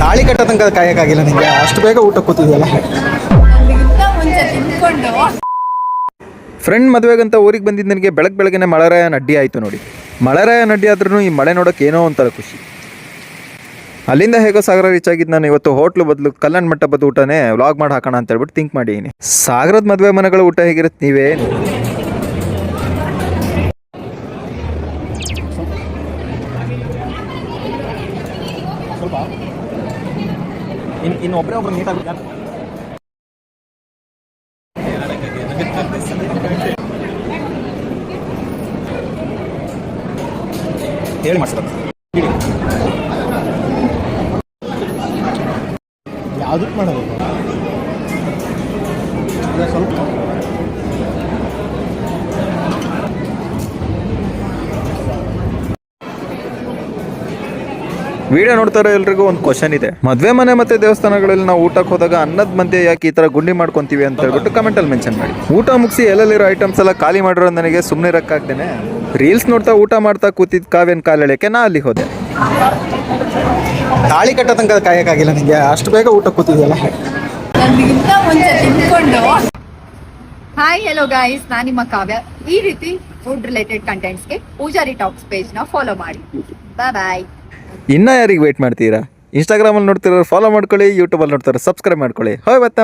ತಾಳಿ ಕಟ್ಟೋ ತನಕ ಕಾಯಕ್ಕಾಗಿಲ್ಲ ನಿಮಗೆ ಅಷ್ಟು ಬೇಗ ಊಟ ಕೂತಿದೆಯಲ್ಲ. ಫ್ರೆಂಡ್ ಮದುವೆಗಂತ ಊರಿಗೆ ಬಂದಿದ್ದ ನನಗೆ ಬೆಳಗ್ಗೆ ಬೆಳಗ್ಗೆನೆ ಮಳೆರಾಯನ ನಡ್ಡಿ ಆಯಿತು ನೋಡಿ. ಮಳೆರಾಯನ ನಡ್ಡಿ ಆದ್ರೂ ಈ ಮಳೆ ನೋಡೋಕೆ ಏನೋ ಒಂಥರ ಖುಷಿ. ಅಲ್ಲಿಂದ ಹೇಗೋ ಸಾಗರ ರೀಚ್ ಆಗಿದ್ದು ನಾನು ಇವತ್ತು ಹೋಟ್ಲು ಬದಲು ಕಲ್ಯಾಣ ಮಂಟಪದ ಊಟನೇ ವ್ಲಾಗ್ ಮಾಡಿ ಹಾಕೋಣ ಅಂತ ಹೇಳ್ಬಿಟ್ಟು ಥಿಂಕ್ ಮಾಡಿದ್ದೀನಿ ಸಾಗರದ ಮದುವೆ ಮನೆಗಳ ಊಟ ಹೇಗಿರುತ್ತೆ ನೀವೇ? ಇನ್ನು ಇನ್ನು ಒಬ್ಬರೇ ಒಬ್ರು ನೀಟಾಗಿ ಹೇಳಿ ಮಾಡಿಸ್ತಾರೆ ಯಾವುದಕ್ಕೆ ಮಾಡೋದು? ಸ್ವಲ್ಪ ವಿಡಿಯೋ ನೋಡ್ತಾರೋ ಎಲ್ರಿಗೂ ಒಂದು ಕ್ವಶನ್ ಇದೆ. ಮದುವೆ ಮನೆ ಮತ್ತೆ ದೇವಸ್ಥಾನಗಳಲ್ಲಿ ನಾವು ಊಟಕ್ಕೆ ಹೋದಾಗ ಅನ್ನದ ಮಧ್ಯೆ ಯಾಕೆ ಈ ತರ ಗುಂಡಿ ಮಾಡ್ಕೊಂತೀವಿ ಅಂತ ಹೇಳ್ಬಿಟ್ಟು ಕಮೆಂಟ್ ಅಲ್ಲಿ ಮೆನ್ಷನ್ ಮಾಡಿ. ಊಟ ಮುಗಿಸಿ ಎಲ್ಲೆಲ್ಲಿರೋ ಐಟಮ್ಸ್ ಎಲ್ಲ ಖಾಲಿ ಮಾಡಿರೋ ನನಗೆ ಸುಮ್ಮನೆ ಇರಕ್ಕಾಗ್ದೇನೆ. ರೀಲ್ಸ್ ನೋಡ್ತಾ ಊಟ ಮಾಡ್ತಾ ಕೂತಿದ್ ಕಾವ್ಯನ್ ಕಾಲೆಳೆಕೆ ನಾ ಅಲ್ಲಿ ಹೋದೆ. ತಾಳಿ ಕಟ್ಟ ತನಕ ಕಾಯಕ್ಕಾಗಿಲ್ಲ ನಿಮಗೆ ಅಷ್ಟು ಬೇಗ ಊಟ ಕೂತಿದೆಯಲ್ಲ. ಹಾಯ್ ಹೆಲೋ ಗಾಯ್ಸ್ ನಾನು ನಿಮ್ಮ ಕಾವ್ಯ. ಈ ರೀತಿ ಫುಡ್ ರಿಲೇಟೆಡ್ ಕಂಟೆಂಟ್ಸ್ಗೆ ಪೂಜಾರಿ ಟಾಕ್ಸ್ ಪೇಜ್ನ ಫಾಲೋ ಮಾಡಿ. ಬಾಯ್ ಬಾಯ್ ಇನ್ನ ಯಾರಿಗೆ ವೇಟ್ ಮಾಡ್ತೀರಾ? ಇನ್ಸ್ಟಾಗ್ರಾಮಲ್ಲಿ ನೋಡ್ತಿರೋರು ಫಾಲೋ ಮಾಡ್ಕೊಳ್ಳಿ ಯೂಟ್ಯೂಬಲ್ಲಿ ನೋಡ್ತಾರೆ ಸಬ್ಸ್ಕ್ರೈಬ್ ಮಾಡ್ಕೊಳ್ಳಿ. ಹೋಯ್ ಮತ್ತೆ